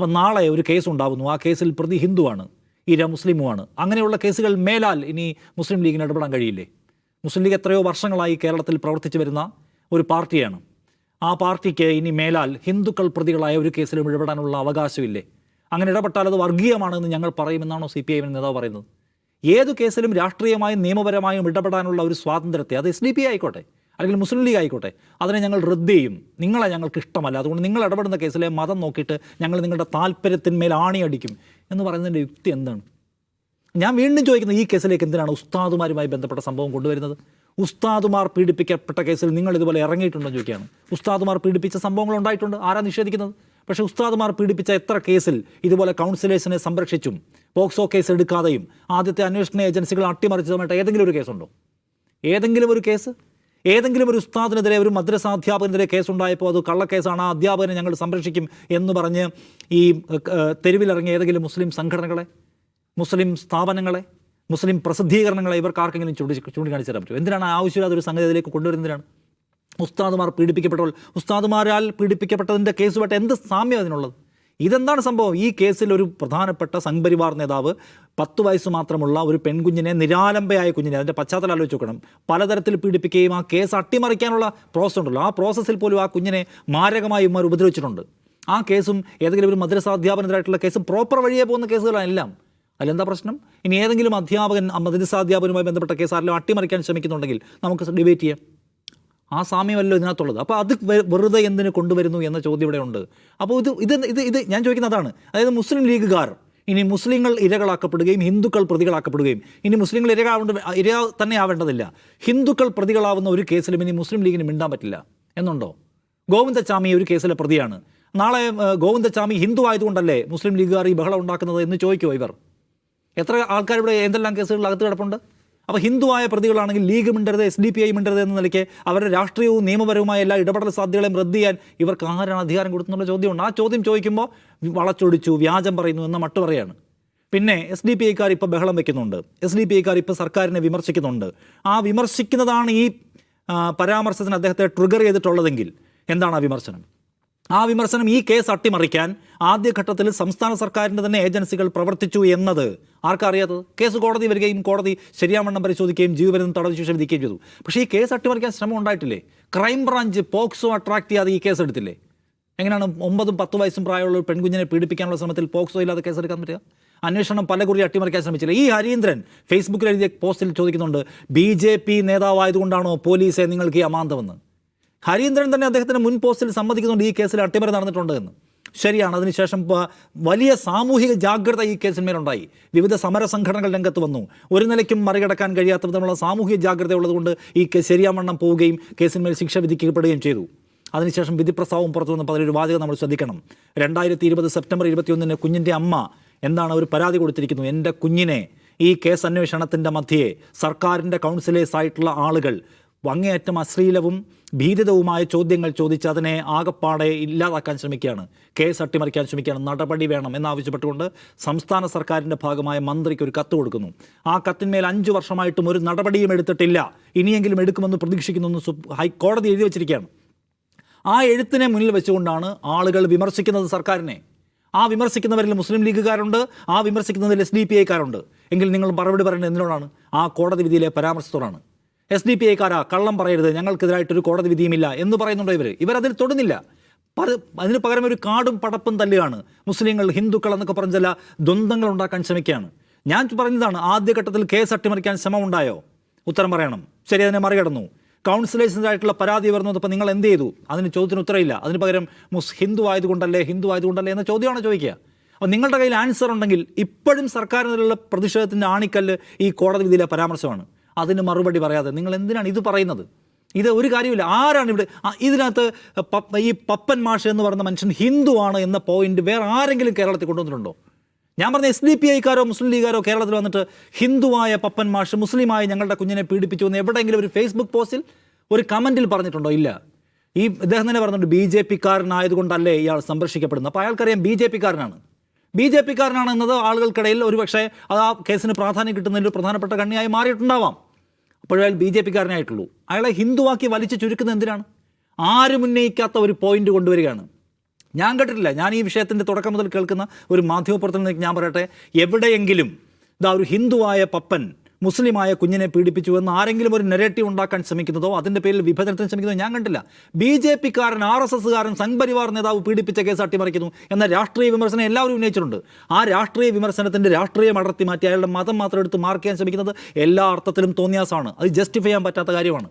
അപ്പം നാളെ ഒരു കേസ് ഉണ്ടാകുന്നു ആ കേസിൽ പ്രതി ഹിന്ദുവാണ് ഇര മുസ്ലിമുമാണ്. അങ്ങനെയുള്ള കേസുകൾ മേലാൽ ഇനി മുസ്ലിം ലീഗിന് ഇടപെടാൻ കഴിയില്ലേ? മുസ്ലിം ലീഗ് എത്രയോ വർഷങ്ങളായി കേരളത്തിൽ പ്രവർത്തിച്ചു വരുന്ന ഒരു പാർട്ടിയാണ്. ആ പാർട്ടിക്ക് ഇനി മേലാൽ ഹിന്ദുക്കൾ പ്രതികളായ ഒരു കേസിലും ഇടപെടാനുള്ള അവകാശമില്ലേ? അങ്ങനെ ഇടപെട്ടാൽ അത് വർഗീയമാണെന്ന് ഞങ്ങൾ പറയുമെന്നാണോ സി പി ഐ നേതാവ് പറയുന്നത്? ഏത് കേസിലും രാഷ്ട്രീയമായും നിയമപരമായും ഇടപെടാനുള്ള ഒരു സ്വാതന്ത്ര്യത്തെ അത് എസ് ഡി പി ആയിക്കോട്ടെ അല്ലെങ്കിൽ മുസ്ലിം ലീഗ് ആയിക്കോട്ടെ അതിനെ ഞങ്ങൾ റദ്ദ് ചെയ്യും. നിങ്ങളെ ഞങ്ങൾക്ക് ഇഷ്ടമല്ല. അതുകൊണ്ട് നിങ്ങൾ ഇടപെടുന്ന കേസിലെ മതം നോക്കിയിട്ട് ഞങ്ങൾ നിങ്ങളുടെ താല്പര്യത്തിന്മേൽ ആണിയടിക്കും എന്ന് പറയുന്നതിന്റെ യുക്തി എന്താണ്? ഞാൻ വീണ്ടും ചോദിക്കുന്നത് ഈ കേസിലേക്ക് എന്തിനാണ് ഉസ്താദുമാരുമായി ബന്ധപ്പെട്ട സംഭവം കൊണ്ടുവരുന്നത്? ഉസ്താദുമാർ പീഡിപ്പിക്കപ്പെട്ട കേസിൽ നിങ്ങൾ ഇതുപോലെ ഇറങ്ങിയിട്ടുണ്ടോ എന്ന് ചോദിക്കുകയാണ്. ഉസ്താദുമാർ പീഡിപ്പിച്ച സംഭവങ്ങൾ ഉണ്ടായിട്ടുണ്ട്. ആരാ നിഷേധിക്കുന്നത്? പക്ഷേ ഉസ്താദുമാർ പീഡിപ്പിച്ച എത്ര കേസിൽ ഇതുപോലെ കൗൺസിലേഴ്സിനെ സംരക്ഷിച്ചും പോക്സോ കേസ് എടുക്കാതെയും ആദ്യത്തെ അന്വേഷണ ഏജൻസികൾ അട്ടിമറിച്ചതുമായിട്ട് ഏതെങ്കിലും ഒരു കേസുണ്ടോ? ഏതെങ്കിലും ഒരു കേസ്? ഏതെങ്കിലും ഒരു ഉസ്താദിനെതിരെ ഒരു മദ്രസാധ്യാപകനെതിരെ കേസുണ്ടായപ്പോൾ അത് കള്ളക്കേസാണ് ആ അധ്യാപകനെ ഞങ്ങൾ സംരക്ഷിക്കും എന്ന് പറഞ്ഞ് ഈ തെരുവിലിറങ്ങിയ ഏതെങ്കിലും മുസ്ലിം സംഘടനകളെ മുസ്ലിം സ്ഥാപനങ്ങളെ മുസ്ലിം പ്രസിദ്ധീകരണങ്ങളെ ഇവർക്ക് ആർക്കെങ്കിലും ചൂണ്ടി ചൂണ്ടിക്കാണിച്ചു തരാൻ പറ്റും എന്തിനാണ് ആവശ്യമില്ലാതെ ഒരു സംഗതി അതിലേക്ക് കൊണ്ടുവരുന്നതിനാണ് ഉസ്താദുമാർ പീഡിപ്പിക്കപ്പെട്ടവൾ ഉസ്താദുമാരാൽ പീഡിപ്പിക്കപ്പെട്ടതിന്റെ കേസുമായിട്ട് എന്ത് സാമ്യം അതിനുള്ളത്? ഇതെന്താണ് സംഭവം? ഈ കേസിൽ ഒരു പ്രധാനപ്പെട്ട സംഘപരിവാർ നേതാവ് പത്ത് വയസ്സ് മാത്രമുള്ള ഒരു പെൺകുഞ്ഞിനെ നിരാലംബയായ കുഞ്ഞിനെ അതിന്റെ പശ്ചാത്തലം ആലോചിച്ച് നോക്കണം. പലതരത്തിൽ പീഡിപ്പിക്കുകയും ആ കേസ് അട്ടിമറിക്കാനുള്ള പ്രോസസ് ഉണ്ടല്ലോ. ആ പ്രോസസ്സിൽ പോലും ആ കുഞ്ഞിനെ മാരകമായി ഇവർ ഉപദ്രവിച്ചിട്ടുണ്ട്. ആ കേസും ഏതെങ്കിലും ഒരു മദ്രസാധ്യാപനത്തിനായിട്ടുള്ള കേസും പ്രോപ്പർ വഴിയെ പോകുന്ന കേസുകളാണ് എല്ലാം. അതിലെന്താ പ്രശ്നം? ഇനി ഏതെങ്കിലും അധ്യാപകൻ മദ്രസാധ്യാപനവുമായി ബന്ധപ്പെട്ട കേസ് ആരെങ്കിലും അട്ടിമറിക്കാൻ ശ്രമിക്കുന്നുണ്ടെങ്കിൽ നമുക്ക് ഡിബേറ്റ് ചെയ്യാം. ആ സാമ്യമല്ലോ ഇതിനകത്തുള്ളത്. അപ്പോൾ അത് വെറുതെ എന്തിന് കൊണ്ടുവരുന്നു എന്ന ചോദ്യം ഇവിടെ ഉണ്ട്. അപ്പോൾ ഇത് ഇത് ഇത് ഇത് ഞാൻ ചോദിക്കുന്നത് അതാണ്. അതായത് മുസ്ലിം ലീഗുകാർ ഇനി മുസ്ലിങ്ങൾ ഇരകളാക്കപ്പെടുകയും ഹിന്ദുക്കൾ പ്രതികളാക്കപ്പെടുകയും ഇനി മുസ്ലിങ്ങൾ ഇരകാവേണ്ട ഇര തന്നെ ആവേണ്ടതില്ല. ഹിന്ദുക്കൾ പ്രതികളാവുന്ന ഒരു കേസിലും ഇനി മുസ്ലിം ലീഗിന് മിണ്ടാൻ പറ്റില്ല. എന്നുണ്ടോ? ഗോവിന്ദച്ചാമി ഒരു കേസിലെ പ്രതിയാണ്. നാളെ ഗോവിന്ദച്ചാമി ഹിന്ദു ആയതുകൊണ്ടല്ലേ മുസ്ലിം ലീഗുകാർ ഈ ബഹളം ഉണ്ടാക്കുന്നത് എന്ന് ചോദിക്കുമോ ഇവർ? എത്ര ആൾക്കാർ ഇവിടെ എന്തെല്ലാം കേസുകളിൽ അകത്ത് കിടപ്പുണ്ട്? അപ്പോൾ ഹിന്ദുവായ പ്രതികളാണെങ്കിൽ ലീഗ് മിണ്ടരുത് എസ് ഡി പി ഐ മിണ്ടരുത് എന്ന നിലയ്ക്ക് അവരുടെ രാഷ്ട്രീയവും നിയമപരവുമായ എല്ലാ ഇടപെടൽ സാധ്യതകളെയും റദ്ദ് ചെയ്യാൻ ഇവർക്ക് ആരാണ് അധികാരം കൊടുക്കുന്നുള്ള ചോദ്യമുണ്ട്. ആ ചോദ്യം ചോദിക്കുമ്പോൾ വളച്ചൊടിച്ചു വ്യാജം പറയുന്നു എന്ന മട്ട് പറയാണ്. പിന്നെ എസ് ഡി പി ഐക്കാർ ഇപ്പോൾ ബഹളം വെക്കുന്നുണ്ട്. എസ് ഡി പി ഐക്കാർ ഇപ്പോൾ സർക്കാരിനെ വിമർശിക്കുന്നുണ്ട്. ആ വിമർശിക്കുന്നതാണ് ഈ പരാമർശത്തിന് അദ്ദേഹത്തെ ട്രിഗർ ചെയ്തിട്ടുള്ളതെങ്കിൽ എന്താണ് ആ വിമർശനം? ആ വിമർശനം ഈ കേസ് അട്ടിമറിക്കാൻ ആദ്യഘട്ടത്തിൽ സംസ്ഥാന സർക്കാരിന്റെ തന്നെ ഏജൻസികൾ പ്രവർത്തിച്ചു എന്നത്. ആർക്കറിയാത്തത്? കേസ് കോടതി വരികയും കോടതി ശരിയാവണ്ണം പരിശോധിക്കുകയും ജീവപര്യന്തം തടവ് ശിക്ഷ വിധിക്കുകയും ചെയ്തു. പക്ഷേ ഈ കേസ് അട്ടിമറിക്കാൻ ശ്രമം ഉണ്ടായിട്ടില്ലേ? ക്രൈം ബ്രാഞ്ച് പോക്സോ അട്രാക്ട് ചെയ്യാതെ ഈ കേസ് എടുത്തില്ലേ? എങ്ങനെയാണ് ഒമ്പതും പത്ത് വയസ്സും പ്രായമുള്ള ഒരു പെൺകുഞ്ഞിനെ പീഡിപ്പിക്കാനുള്ള ശ്രമത്തിൽ പോക്സോ ഇല്ലാതെ കേസെടുക്കാൻ പറ്റുക? അന്വേഷണം പലകുറി അട്ടിമറിക്കാൻ ശ്രമിച്ചില്ല. ഈ ഹരീന്ദ്രൻ ഫേസ്ബുക്കിൽ എഴുതിയ പോസ്റ്റിൽ ചോദിക്കുന്നുണ്ട് ബി നേതാവായതുകൊണ്ടാണോ പോലീസെ നിങ്ങൾക്ക് ഈ അമാന്തമെന്ന്? ഹരീന്ദ്രൻ തന്നെ അദ്ദേഹത്തിന്റെ മുൻ പോസ്റ്റിൽ സമ്മതിക്കുന്നുണ്ട് ഈ കേസിൽ അട്ടിമറി നടന്നിട്ടുണ്ട് എന്ന്. ശരിയാണ്. അതിനുശേഷം വലിയ സാമൂഹിക ജാഗ്രത ഈ കേസിന്മേലുണ്ടായി. വിവിധ സമര സംഘടനകൾ രംഗത്ത് വന്നു. ഒരു നിലയ്ക്കും മറികടക്കാൻ കഴിയാത്ത വിധമുള്ള സാമൂഹിക ജാഗ്രത ഉള്ളതുകൊണ്ട് ഈ കേസ് ശരിയാവണ്ണം പോവുകയും കേസിന്മേൽ ശിക്ഷ വിധിക്കപ്പെടുകയും ചെയ്തു. അതിനുശേഷം വിധിപ്രസ്താവം പുറത്തു വന്നപ്പോൾ അതിലൊരു വാചകം നമ്മൾ ശ്രദ്ധിക്കണം. രണ്ടായിരത്തി ഇരുപത് സെപ്റ്റംബർ ഇരുപത്തിയൊന്നിന് കുഞ്ഞിന്റെ അമ്മ എന്താണ് ഒരു പരാതി കൊടുത്തിരിക്കുന്നു. എന്റെ കുഞ്ഞിനെ ഈ കേസ് അന്വേഷണത്തിന്റെ മധ്യേ സർക്കാരിന്റെ കൗൺസിലേഴ്സ് ആയിട്ടുള്ള ആളുകൾ അങ്ങേയറ്റം അശ്ലീലവും ഭീതിതവുമായ ചോദ്യങ്ങൾ ചോദിച്ച് അതിനെ ആകപ്പാടെ ഇല്ലാതാക്കാൻ ശ്രമിക്കുകയാണ്. കേസ് അട്ടിമറിക്കാൻ ശ്രമിക്കുകയാണ്. നടപടി വേണം എന്നാവശ്യപ്പെട്ടുകൊണ്ട് സംസ്ഥാന സർക്കാരിന്റെ ഭാഗമായ മന്ത്രിക്ക് ഒരു കത്ത് കൊടുക്കുന്നു. ആ കത്തിന്മേൽ അഞ്ച് വർഷമായിട്ടും ഒരു നടപടിയും എടുത്തിട്ടില്ല. ഇനിയെങ്കിലും എടുക്കുമെന്ന് പ്രതീക്ഷിക്കുന്നു ഹൈക്കോടതി എഴുതി വച്ചിരിക്കുകയാണ്. ആ എഴുത്തിനെ മുന്നിൽ വെച്ചുകൊണ്ടാണ് ആളുകൾ വിമർശിക്കുന്നത് സർക്കാരിനെ. ആ വിമർശിക്കുന്നവരിൽ മുസ്ലിം ലീഗുകാരുണ്ട്. ആ വിമർശിക്കുന്നതിൽ എസ് ഡി പി ഐക്കാരുണ്ട്. എങ്കിൽ നിങ്ങൾ മറുപടി പറയുന്നത് എന്തിനോടാണ്? ആ കോടതി വിധിയിലെ പരാമർശത്തോടാണ്. എസ് ഡി പി ഐക്കാരാ കള്ളം പറയരുത് ഞങ്ങൾക്കെതിരായിട്ടൊരു കോടതി വിധിയുമില്ല എന്ന് പറയുന്നുണ്ടോ ഇവർ ഇവരതിൽ തൊടുന്നില്ല. അതിന് പകരം ഒരു കാടും പടപ്പും തല്ലുകയാണ്. മുസ്ലിങ്ങൾ ഹിന്ദുക്കൾ എന്നൊക്കെ പറഞ്ഞ ചില ദ്വന്ദ്ങ്ങൾ ഉണ്ടാക്കാൻ ശ്രമിക്കുകയാണ്. ഞാൻ പറഞ്ഞതാണ് ആദ്യഘട്ടത്തിൽ കേസ് അട്ടിമറിക്കാൻ ശ്രമമുണ്ടായോ? ഉത്തരം പറയണം. ശരി അതിനെ മറികടന്നു. കൗൺസിലേഴ്സിനായിട്ടുള്ള പരാതി വരുന്നപ്പോൾ നിങ്ങൾ എന്ത് ചെയ്തു? അതിന് ചോദ്യത്തിന് ഉത്തരമില്ല. അതിന് പകരം മുസ് ഹിന്ദു ആയതുകൊണ്ടല്ലേ ഹിന്ദു ആയതുകൊണ്ടല്ലേ എന്ന ചോദ്യമാണ് ചോദിക്കുക. അപ്പോൾ നിങ്ങളുടെ കയ്യിൽ ആൻസർ ഉണ്ടെങ്കിൽ ഇപ്പോഴും സർക്കാരിനുള്ള പ്രതിഷേധത്തിന്റെ ആണിക്കല്ല് ഈ കോടതി വിധിയിലെ പരാമർശമാണ്. അതിന് മറുപടി പറയാതെ. നിങ്ങൾ എന്തിനാണ് ഇത് പറയുന്നത്? ഇത് ഒരു കാര്യമില്ല ആരാണ് ഇവിടെ? ഇതിനകത്ത് ഈ പപ്പൻ മാഷ് എന്ന് പറയുന്ന മനുഷ്യൻ ഹിന്ദുവാണ് എന്ന പോയിന്റ് വേറെ ആരെങ്കിലും കേരളത്തിൽ കൊണ്ടുവന്നിട്ടുണ്ടോ? ഞാൻ പറഞ്ഞ എസ് ഡി പി ഐക്കാരോ മുസ്ലിം ലീഗാരോ കേരളത്തിൽ വന്നിട്ട് ഹിന്ദുവായ പപ്പൻ മാഷ് മുസ്ലിമായ ഞങ്ങളുടെ കുഞ്ഞിനെ പീഡിപ്പിച്ചു എന്ന് എവിടെയെങ്കിലും ഒരു ഫേസ്ബുക്ക് പോസ്റ്റിൽ ഒരു കമന്റിൽ പറഞ്ഞിട്ടുണ്ടോ? ഇല്ല. ഈ ഇദ്ദേഹം തന്നെ പറഞ്ഞിട്ടുണ്ട് ബി ജെ പിക്കാരനായതുകൊണ്ടല്ലേ ഇയാൾ സംരക്ഷിക്കപ്പെടുന്നത്. അപ്പോൾ അയാൾക്കറിയാം ബി ജെ പിക്കാരനാണ് ബി ജെ പിക്കാരനാണ് എന്നത് ആളുകൾക്കിടയിൽ ഒരുപക്ഷെ അത് ആ കേസിന് പ്രാധാന്യം കിട്ടുന്നതിൽ ഒരു പ്രധാനപ്പെട്ട കണ്ണിയായി മാറിയിട്ടുണ്ടാവാം. അപ്പോഴേ ബി ജെ പിക്കാരനായിട്ടുള്ളൂ. അയാളെ ഹിന്ദുവാക്കി വലിച്ചു ചുരുക്കുന്നത് എന്തിനാണ്? ആരും ഉന്നയിക്കാത്ത ഒരു പോയിന്റ് കൊണ്ടുവരികയാണ്. ഞാൻ കേട്ടിട്ടില്ല. ഞാൻ ഈ വിഷയത്തിന്റെ തുടക്കം മുതൽ കേൾക്കുന്ന ഒരു മാധ്യമപ്രവർത്തനം ഞാൻ പറയട്ടെ എവിടെയെങ്കിലും ഇതാ ഒരു ഹിന്ദുവായ പപ്പൻ മുസ്ലിമായ കുഞ്ഞിനെ പീഡിപ്പിച്ചു എന്ന് ആരെങ്കിലും ഒരു നെറേറ്റീവ് ഉണ്ടാക്കാൻ ശ്രമിക്കുന്നതോ അതിന്റെ പേരിൽ വിഭജനത്തിന് ശ്രമിക്കുന്നതോ ഞാൻ കണ്ടില്ല. ബി ജെ പിക്കാരൻ ആർ എസ് എസ്സുകാരൻ സംഘപരിവാർ നേതാവ് പീഡിപ്പിച്ച കേസ് അട്ടിമറിക്കുന്നു എന്ന രാഷ്ട്രീയ വിമർശനം എല്ലാവരും ഉന്നയിച്ചിട്ടുണ്ട്. ആ രാഷ്ട്രീയ വിമർശനത്തിന്റെ രാഷ്ട്രീയം അടർത്തി മാറ്റി അയാളുടെ മതം മാത്രം എടുത്ത് മാർക്ക് ചെയ്യാൻ ശ്രമിക്കുന്നത് എല്ലാ അർത്ഥത്തിലും തോന്നിയാസാണ്. അത് ജസ്റ്റിഫൈ ചെയ്യാൻ പറ്റാത്ത കാര്യമാണ്.